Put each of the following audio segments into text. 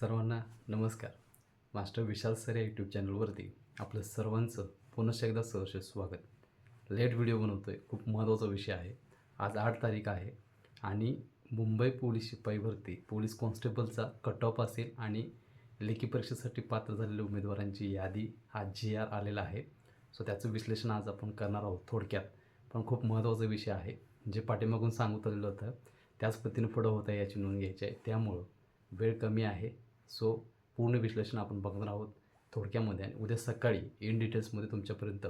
सर्वांना नमस्कार. Master Vishal sir या यूट्यूब चॅनलवरती आपलं सर्वांचं पुनश्च एकदा सहर्ष स्वागत. लेट व्हिडिओ बनवतो आहे खूप महत्त्वाचा विषय आहे. आज आठ तारीख आहे आणि मुंबई पोलीस शिपाई भरती पोलीस कॉन्स्टेबलचा कट ऑफ असेल आणि लेखी परीक्षेसाठी पात्र झालेल्या उमेदवारांची यादी हा जी आर आलेला आहे. सो त्याचं विश्लेषण आज आपण करणार आहोत थोडक्यात. पण खूप महत्त्वाचा विषय आहे. जे पाठीमागून सांगत आलेलं होतं त्याच पद्धतीनं पुढं होत आहे याची नोंद घ्यायची आहे. त्यामुळं वेळ कमी आहे. सो पूर्ण विश्लेषण आपण बघणार आहोत थोडक्यामध्ये आणि उद्या सकाळी इन डिटेल्समध्ये तुमच्यापर्यंत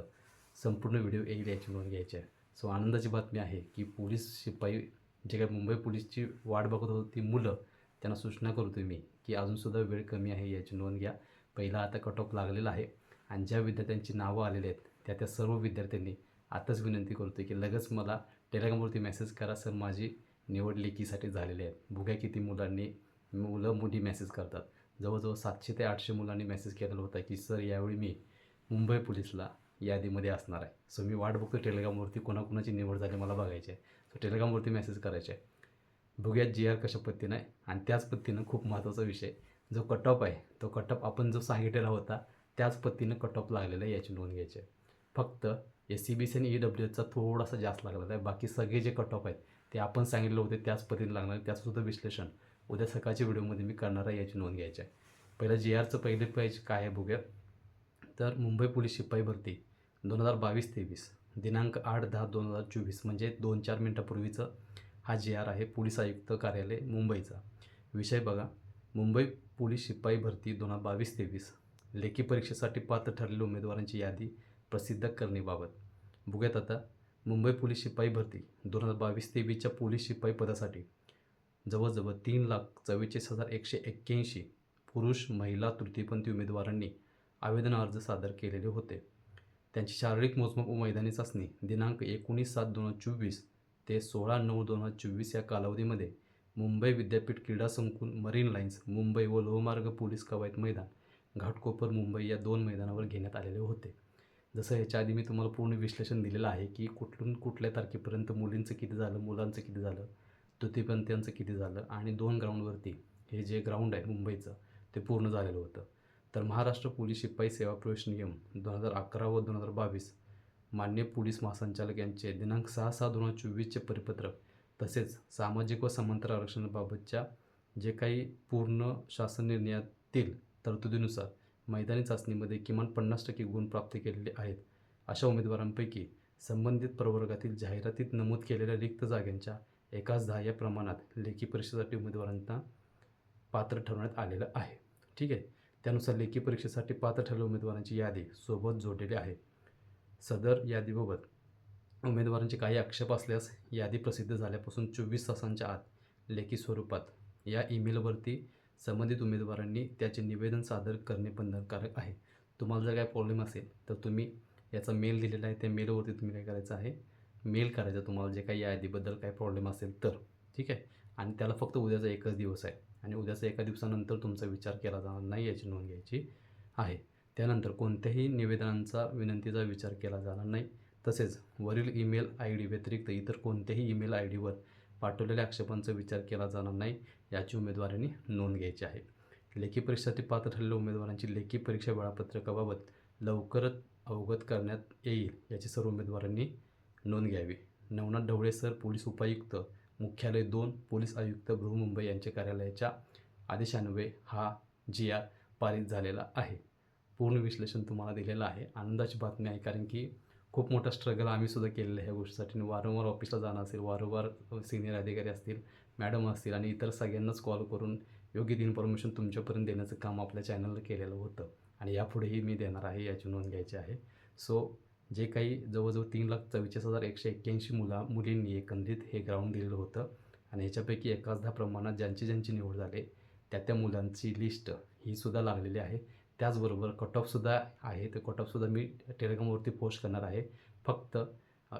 संपूर्ण व्हिडिओ येईल याची नोंद घ्यायची आहे. सो आनंदाची बातमी आहे की पोलीस शिपाई जे काही मुंबई पोलीसची वाट बघत होती ती मुलं त्यांना सूचना करतो मी की अजूनसुद्धा वेळ कमी आहे याची नोंद घ्या. पहिला आता कट ऑफ लागलेला आहे आणि ज्या विद्यार्थ्यांची नावं आलेली आहेत त्या त्या सर्व विद्यार्थ्यांनी आताच विनंती करतो की लगेच मला टेलिग्रामवरती मेसेज करा. सर माझी निवड लेखीसाठी झालेली आहे. बघूया किती मुलांनी मुलं मुली मेसेज करतात. जवळजवळ सातशे ते आठशे मुलांनी मेसेज केलेला होता की सर यावेळी मी मुंबई पोलीसला यादीमध्ये असणार आहे. सो मी वाट बघतो टेलिग्रामवरती कोणाकोणाची निवड झाली मला बघायची आहे. सो टेलिग्रामवरती मेसेज करायचे. आहे बघूया जी आर कशा पद्धतीनं आहे. आणि त्याच पद्धतीनं खूप महत्त्वाचा विषय जो कट ऑफ आहे तो कट ऑफ आपण जो सांगितलेला होता त्याच पद्धतीनं कट ऑफ लागलेला आहे याची नोंद घ्यायची आहे. फक्त एस सी बी सी आणि ई डब्ल्यू थोडासा जास्त लागलेला आहे. बाकी सगळे जे कट ऑफ आहेत ते आपण सांगितले होते त्याच पद्धतीने लागणार त्याचंसुद्धा त्याचं सुद्धा विश्लेषण उद्या सकाळच्या व्हिडिओमध्ये मी करणार आहे याची नोंद घ्यायची आहे. पहिलं जी आरचं पहिले पेज काय आहे बघूया. तर मुंबई पोलीस शिपाई भरती दोन हजार बावीस तेवीस दिनांक आठ दहा दोन हजार चोवीस म्हणजे दोन चार मिनटापूर्वीचं हा जी आर आहे पोलीस आयुक्त कार्यालय मुंबईचा. विषय बघा. मुंबई पोलीस शिपाई भरती दोन हजार बावीस तेवीस लेखी परीक्षेसाठी पात्र ठरलेल्या उमेदवारांची यादी प्रसिद्ध करण्याबाबत बघूयात आता. मुंबई पोलीस शिपाई भरती दोन हजार बावीस तेवीसच्या पोलीस शिपाई पदासाठी जवळजवळ तीन लाख चव्वेचाळीस हजार एकशे एक्क्याऐंशी पुरुष महिला तृतीयपंथी उमेदवारांनी आवेदन अर्ज सादर केलेले होते. त्यांची शारीरिक मोजमाप व मैदानी चाचणी दिनांक एकोणीस सात दोन हजार चोवीस ते सोळा नऊ दोन हजार चोवीस या कालावधीमध्ये मुंबई विद्यापीठ क्रीडा संकुल मरीन लाईन्स मुंबई व लोहमार्ग पोलीस कवायत मैदान घाटकोपर मुंबई या दोन मैदानावर घेण्यात आलेले होते. जसं ह्याच्या आधी मी तुम्हाला पूर्ण विश्लेषण दिलेलं आहे की कुठून कुठल्या तारखेपर्यंत मुलींचं किती झालं मुलांचं किती झालं तृतीयपंथीयांचं किती झालं आणि दोन ग्राउंडवरती हे जे ग्राउंड आहे मुंबईचं ते पूर्ण झालेलं होतं. तर महाराष्ट्र पोलीस शिपाई सेवा प्रवेश नियम दोन हजार अकरा व दोन हजार बावीस मान्य पोलीस महासंचालक यांचे दिनांक सहा सहा दोन हजार चोवीसचे परिपत्रक तसेच सामाजिक व समांतर आरक्षणाबाबतच्या जे काही पूर्ण शासन निर्णयातील तरतुदीनुसार मैदानी चाचणीमध्ये किमान पन्नास टक्के गुण प्राप्त केलेले आहेत अशा उमेदवारांपैकी संबंधित प्रवर्गातील जाहिरातीत नमूद केलेल्या रिक्त जागांच्या एकाच दहा या प्रमाणात लेखी परीक्षेसाठी उमेदवारांना पात्र ठरवण्यात आलेलं आहे. ठीक आहे? त्यानुसार लेखी परीक्षेसाठी पात्र ठरलेल्या उमेदवारांची यादी सोबत जोडलेली आहे. सदर यादीबाबत उमेदवारांचे काही आक्षेप असल्यास यादी प्रसिद्ध झाल्यापासून चोवीस तासांच्या आत लेखी स्वरूपात या ईमेलवरती संबंधित उमेदवारांनी त्याचे निवेदन सादर करणे बंधनकारक आहे. तुम्हाला जर काय प्रॉब्लेम असेल तर तुम्ही याचा मेल दिलेला आहे. त्या मेलवरती तुम्ही काय करायचं आहे? मेल करायचं तुम्हाला जे काही यादीबद्दल काही प्रॉब्लेम असेल तर ठीक आहे? आणि त्याला फक्त उद्याचा एकच दिवस आहे. आणि उद्याचा एका दिवसानंतर तुमचा विचार केला जाणार नाही याची नोंद घ्यायची आहे. त्यानंतर कोणत्याही निवेदनांचा विनंतीचा विचार केला जाणार नाही. तसेच वरील ईमेल आय डी व्यतिरिक्त इतर कोणत्याही ईमेल आय डीवर पाठवलेल्या आक्षेपांचा विचार केला जाणार नाही याची उमेदवारांनी नोंद घ्यायची आहे. लेखी परीक्षेसाठी पात्र ठरलेल्या उमेदवारांची लेखी परीक्षा वेळापत्रकाबाबत लवकरच अवगत करण्यात येईल याची सर्व उमेदवारांनी नोंद घ्यावी. नवनाथ ढवळे सर पोलीस उपायुक्त मुख्यालय दोन पोलीस आयुक्त बृहमुंबई यांच्या कार्यालयाच्या आदेशान्वये हा जी आर पारित झालेला आहे. पूर्ण विश्लेषण तुम्हाला दिलेलं आहे. आनंदाची बातमी आहे कारण की खूप मोठा स्ट्रगल आम्ही सुद्धा आहे ह्या गोष्टीसाठी. वारंवार ऑफिसला जाणं असेल वारंवार सिनियर अधिकारी असतील मॅडम असतील आणि इतर सगळ्यांनाच कॉल करून योग्य ती इन्फॉर्मेशन तुमच्यापर्यंत देण्याचं काम आपल्या चॅनलला केलेलं होतं. आणि यापुढेही मी देणार आहे याची नोंद घ्यायची आहे. सो जे काही जवळजवळ तीन लाख चव्वेचाळीस हजार एकशे एक्क्याऐंशी मुला मुलींनी एकंदरीत हे ग्राउंड दिलेलं होतं. आणि ह्याच्यापैकी एकाच दहा प्रमाणात ज्यांची ज्यांची निवड झाली त्या त्या मुलांची लिस्ट ही सुद्धा लागलेली आहे. त्याचबरोबर कट ऑफसुद्धा आहे. ते कट ऑफसुद्धा मी टेलिग्रामवरती पोस्ट करणार आहे. फक्त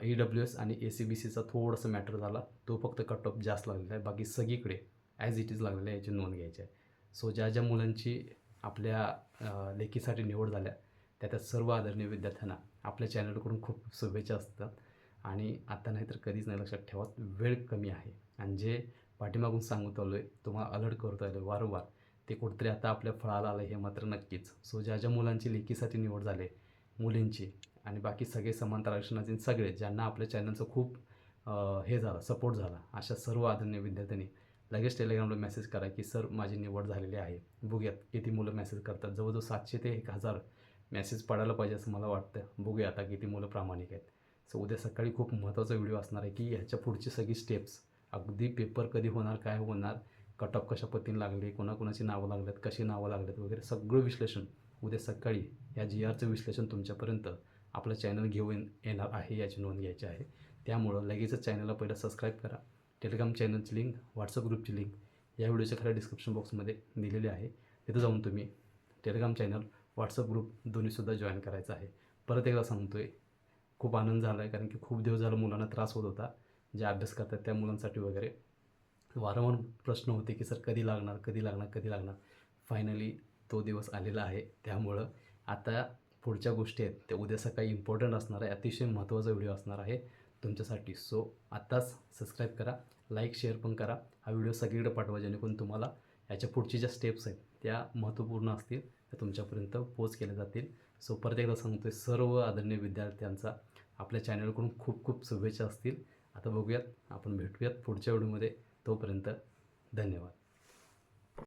ई डब्ल्यू एस आणि ए सी बी सीचा थोडंसं मॅटर झाला. तो फक्त कट ऑफ जास्त लागलेला आहे. बाकी सगळीकडे ॲज इट इज लागलेलं आहे याची नोंद घ्यायची आहे. सो ज्या ज्या मुलांची आपल्या लेखीसाठी निवड झाल्या त्या त्या सर्व आदरणीय विद्यार्थ्यांना आपल्या चॅनलकडून खूप शुभेच्छा असतात. आणि आता नाहीतर कधीच नाही लक्षात ठेवा वेळ कमी आहे. आणि जे पाठीमागून सांगत आलो आहे तुम्हाला अलर्ट करत आलो वारंवार ते कुठेतरी आता आपल्या फळाला आलं हे मात्र नक्कीच. सो ज्या ज्या मुलांची लेखीसाठी निवड झाली मुलींची आणि बाकी सगळे समांतर आरक्षणाचे सगळे ज्यांना आपल्या चॅनलचं खूप हे झालं सपोर्ट झाला अशा सर्व आदरणीय विद्यार्थ्यांनी लगेच टेलिग्रामला मेसेज करा की सर माझी निवड झालेली आहे. बघूयात किती मुलं मेसेज करतात. जवळजवळ सातशे ते एक हजार मेसेज पडायला पाहिजे असं मला वाटतं. बघूया आता किती मुलं प्रामाणिक आहेत. सो उद्या सकाळी खूप महत्त्वाचा व्हिडिओ असणार आहे की ह्याच्या पुढची सगळी स्टेप्स अगदी पेपर कधी होणार काय होणार कट ऑफ कशा पद्धतीने लागली कोणाकोणाची नावं लागल्यात कशी नावं लागल्यात वगैरे सगळं विश्लेषण उद्या सकाळी या जी आरचं विश्लेषण तुमच्यापर्यंत आपलं चॅनल घेऊन येणार आहे याची नोंद घ्यायची आहे. त्यामुळं लगेचच चॅनलला पहिलं सबस्क्राईब करा. टेलिग्राम चॅनलची लिंक व्हॉट्सअप ग्रुपची लिंक या व्हिडिओच्या खाली डिस्क्रिप्शन बॉक्समध्ये दिलेली आहे. तिथं जाऊन तुम्ही टेलिग्राम चॅनल व्हॉट्सअप ग्रुप दोन्हीसुद्धा जॉईन करायचं आहे. परत एकदा सांगतो आहे खूप आनंद झाला आहे कारण की खूप दिवस झाला मुलांना त्रास होत होता जे अभ्यास करतात त्या मुलांसाठी वगैरे. वारंवार प्रश्न होते की सर कधी लागणार? कधी लागणार? कधी लागणार? फायनली तो दिवस आलेला आहे. त्यामुळं आता पुढच्या गोष्टी आहेत. त्या उद्या सकाळी इम्पॉर्टंट असणार आहे. अतिशय महत्त्वाचा व्हिडिओ असणार आहे तुमच्यासाठी. सो आत्ताच सबस्क्राईब करा लाईक शेअर पण करा. हा व्हिडिओ सगळीकडे पाठवा जेणेकरून तुम्हाला याच्या पुढची ज्या स्टेप्स आहेत त्या महत्त्वपूर्ण असतील. त्या तुमच्यापर्यंत पोच केल्या जातील. सो परत एकदा आहे सर्व आदरणीय विद्यार्थ्यांचा आपल्या चॅनलकडून खूप खूप शुभेच्छा असतील. आता बघूयात आपण भेटूयात पुढच्या व्हिडिओमध्ये. तोपर्यंत धन्यवाद.